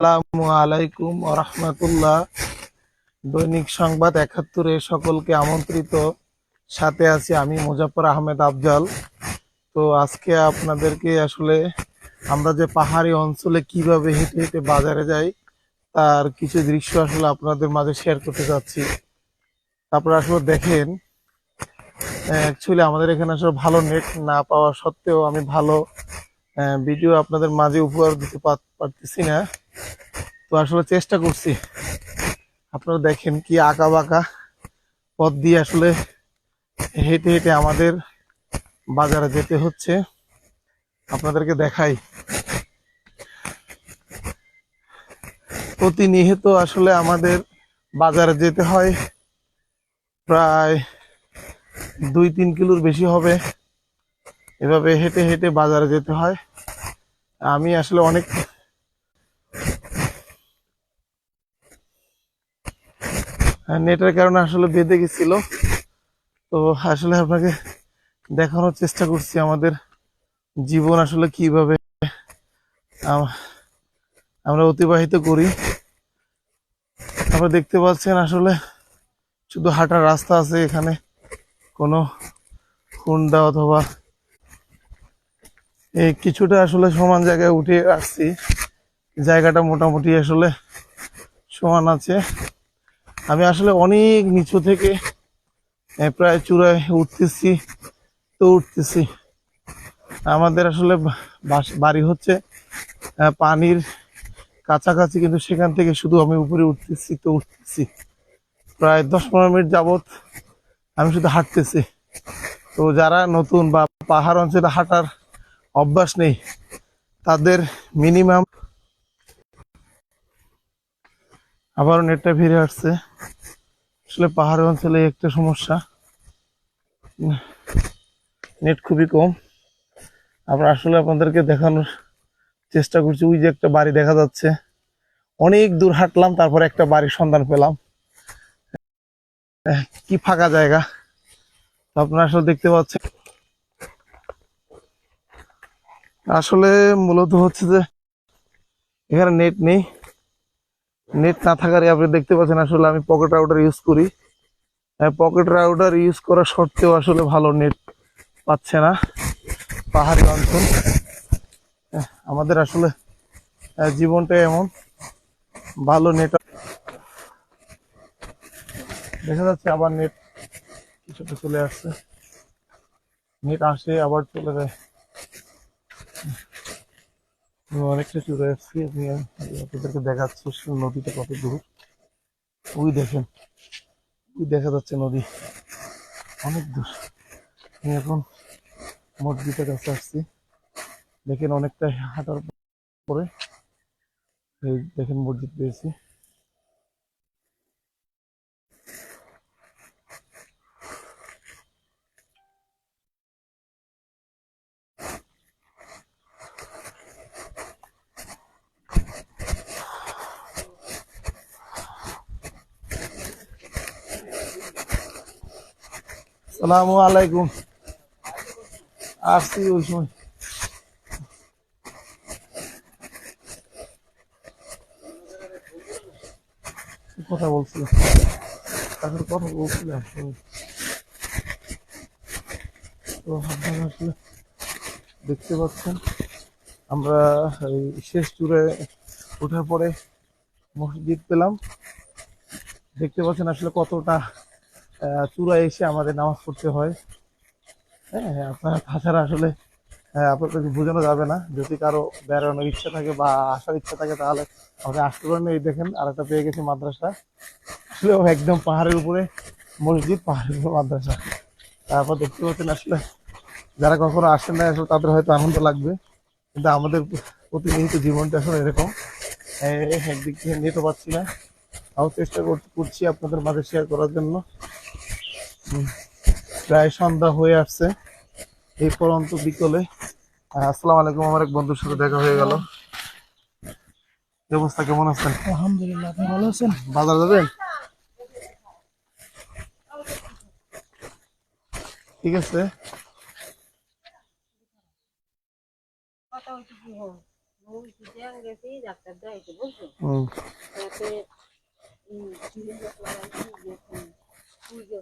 আসসালামু আলাইকুম রহমতুল্লাহ। দৈনিক সংবাদ একাত্তরে সকলকে আমন্ত্রিত। সাথে আছি আমি মুজাফর আহমেদ আফজাল। তো আজকে আপনাদেরকে আসলে আমরা যে পাহাড়ি অঞ্চলে কীভাবে হেঁটে হেঁটে বাজারে যাই, তার কিছু দৃশ্য আসলে আপনাদের মাঝে শেয়ার করতে চাচ্ছি। তারপরে আসলে দেখেন অ্যাকচুয়ালি আমাদের এখানে আসলে ভালো নেট না পাওয়া সত্ত্বেও আমি ভালো ভিডিও আপনাদের মাঝে উপহার দিতে পারতেছি না। তো আসলে চেষ্টা করছি। আপনারা দেখেন কি আঁকা বাঁকা পথ দিয়ে আসলে হেঁটে হেঁটে আমাদের বাজারে যেতে হচ্ছে। আপনাদেরকে দেখাই। প্রতিনিয়ত আসলে আমাদের বাজারে যেতে হয়। প্রায় দুই তিন কিলোর বেশি হবে। এভাবে হেঁটে হেঁটে বাজারে যেতে হয়। আমি আসলে অনেক নেটের কারণে আসলে বেঁধে গেছিল। তো আসলে আপনাকে দেখানোর চেষ্টা করছি আমাদের জীবন আসলে কীভাবে আম- আমরা অতিবাহিত করি। আপনারা দেখতে পাচ্ছেন আসলে শুধু হাঁটার রাস্তা আছে এখানে। কোনো হুন্ডা অথবা এই কিছুটা আসলে সমান জায়গায় উঠে আসছি। জায়গাটা মোটামুটি আসলে সমান আছে। আমি আসলে অনেক নিচু থেকে প্রায় চূড়ায় উঠতেছি, তো উঠতেছি। আমাদের আসলে বাড়ি হচ্ছে পানির কাছাকাছি, কিন্তু সেখান থেকে শুধু আমি উপরে উঠতেছি, তো উঠতেছি। প্রায় দশ পনেরো মিনিট যাবত আমি শুধু হাঁটতেছি। তো যারা নতুন বা পাহাড় অঞ্চলে হাঁটার অভ্যাস নেই, তাদের মিনিমাম আবারও নেটটা ফিরে আসছে। আসলে পাহাড়ি অঞ্চলে একটা সমস্যা। নেট খুবই কম। আমরা আসলে আপনাদেরকে দেখানোর চেষ্টা করছি। ওই যে একটা বাড়ি দেখা যাচ্ছে। অনেক দূর হাঁটলাম, তারপরে একটা বাড়ির সন্ধান পেলাম। কি ফাঁকা জায়গা। আপনারা আসলে দেখতে পাচ্ছেন। আসলে মূলত হচ্ছে যে এখানে নেট নেই। নেট না থাকার আপনি দেখতে পাচ্ছেন আসলে আমি পকেট রাউটার ইউজ করি। পকেট রাউটার ইউজ করা সত্ত্বেও আসলে ভালো নেট পাচ্ছে না পাহাড়ি অঞ্চল। আহ, আমাদের আসলে আহ, জীবনটা এমন। ভালো নেট দেখা যাচ্ছে আবার নেট কিছুটা চলে আসছে। নেট আসে আবার চলে যায়। অনেকটা চলে আসছি আমি আপনাদেরকে দেখাচ্ছি নদীটা কত দূর। ওই দেখেন, ওই দেখা যাচ্ছে নদী। অনেক দূর। আমি এখন মসজিদের কাছে আসছি। দেখেন অনেকটা হাঁটার পরে দেখেন মসজিদ পেয়েছি। সালামু আলাইকুম। আসছি ওই সময়। কথা বলছিলাম তারপরে কথা বলছিলাম তো আপনারা আসলে দেখতে পাচ্ছেন, আমরা এই শেষ চূড়ে ওঠার পরে মসজিদ পেলাম। দেখতে পাচ্ছেন আসলে কতটা চূড়ায় এসে আমাদের নামাজ পড়তে হয়। হ্যাঁ আপনারা তাছাড়া আসলে হ্যাঁ আপনাদেরকে বোঝানো যাবে না। যদি কারও বেড়ানোর ইচ্ছা থাকে বা আসার ইচ্ছা থাকে, তাহলে আমাদের আসতে পারেন। এই দেখেন আর একটা পেয়ে গেছি মাদ্রাসা। আসলে একদম পাহাড়ের উপরে, মসজিদ, পাহাড়ের উপরে মাদ্রাসা। তারপর দেখতে পাচ্ছেন আসলে, যারা কখনো আসেন না আসলে তাদের হয়তো আনন্দ লাগবে। কিন্তু আমাদের প্রতিনিয়ত জীবনটা আসলে এরকম। একদিক থেকে নিতে পারছি না। তাও চেষ্টা কর- করছি আপনাদের মাঝে শেয়ার করার জন্য। প্রায় সন্ধ্যা হয়ে আসছে। এই পরন্ত বিকলে। আসসালামু আলাইকুম আমার এক বন্ধুর সাথে দেখা হয়ে গেল। অবস্থা কেমন আছেন? আলহামদুলিল্লাহ আপনি ভালো আছেন? বাজার যাবেন? ঠিক আছে। হুম।